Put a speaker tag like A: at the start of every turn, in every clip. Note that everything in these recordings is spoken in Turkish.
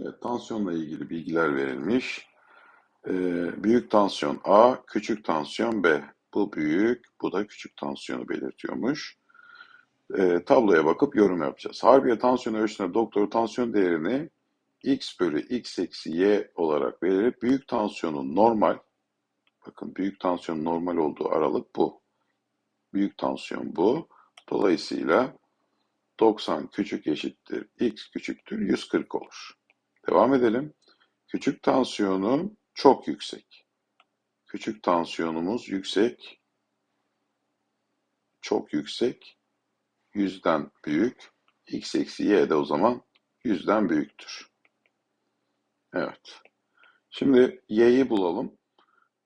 A: Evet, tansiyonla ilgili bilgiler verilmiş. Ee, büyük tansiyon A, küçük tansiyon B. Bu büyük, bu da küçük tansiyonu belirtiyormuş. Ee, tabloya bakıp yorum yapacağız. Harbiye tansiyon ölçüsünde doktor tansiyon değerini x bölü x eksi y olarak vererek büyük tansiyonun normal, bakın büyük tansiyonun normal olduğu aralık bu. Büyük tansiyon bu. Dolayısıyla 90 küçük eşittir x küçüktür 140 olur. Devam edelim. Küçük tansiyonu çok yüksek. Küçük tansiyonumuz yüksek. Çok yüksek. Yüzden büyük. X eksi y de o zaman yüzden büyüktür. Evet. Şimdi y'yi bulalım.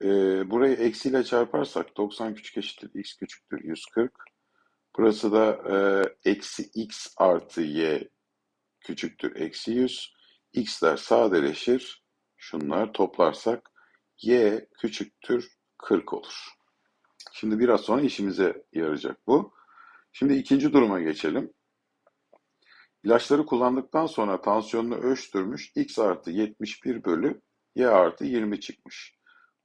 A: Ee, burayı eksiyle çarparsak 90 küçük eşittir x küçüktür 140. Burası da e, eksi x artı y küçüktür eksi 100. x'ler sadeleşir. Şunlar toplarsak y küçüktür 40 olur. Şimdi biraz sonra işimize yarayacak bu. Şimdi ikinci duruma geçelim. İlaçları kullandıktan sonra tansiyonunu ölçtürmüş. X artı 71 bölü Y artı 20 çıkmış.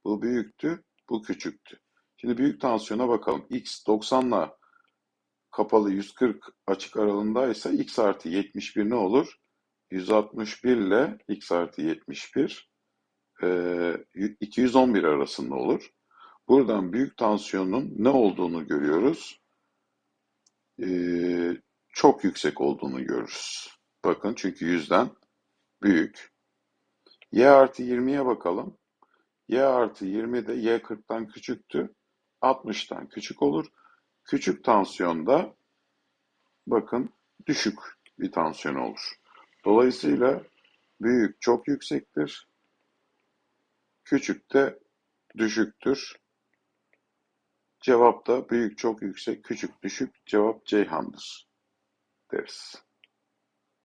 A: Bu büyüktü, bu küçüktü. Şimdi büyük tansiyona bakalım. X 90 ile kapalı 140 açık aralığındaysa X artı 71 ne olur? 161 ile X artı 71 211 arasında olur. Buradan büyük tansiyonun ne olduğunu görüyoruz. Ee, çok yüksek olduğunu görürüz. Bakın çünkü yüzden büyük. Y artı 20'ye bakalım. Y artı 20 de Y 40'tan küçüktü. 60'tan küçük olur. Küçük tansiyonda bakın düşük bir tansiyon olur. Dolayısıyla büyük çok yüksektir. Küçük de düşüktür. Cevap da büyük çok yüksek, küçük düşük. Cevap Ceyhan'dır deriz.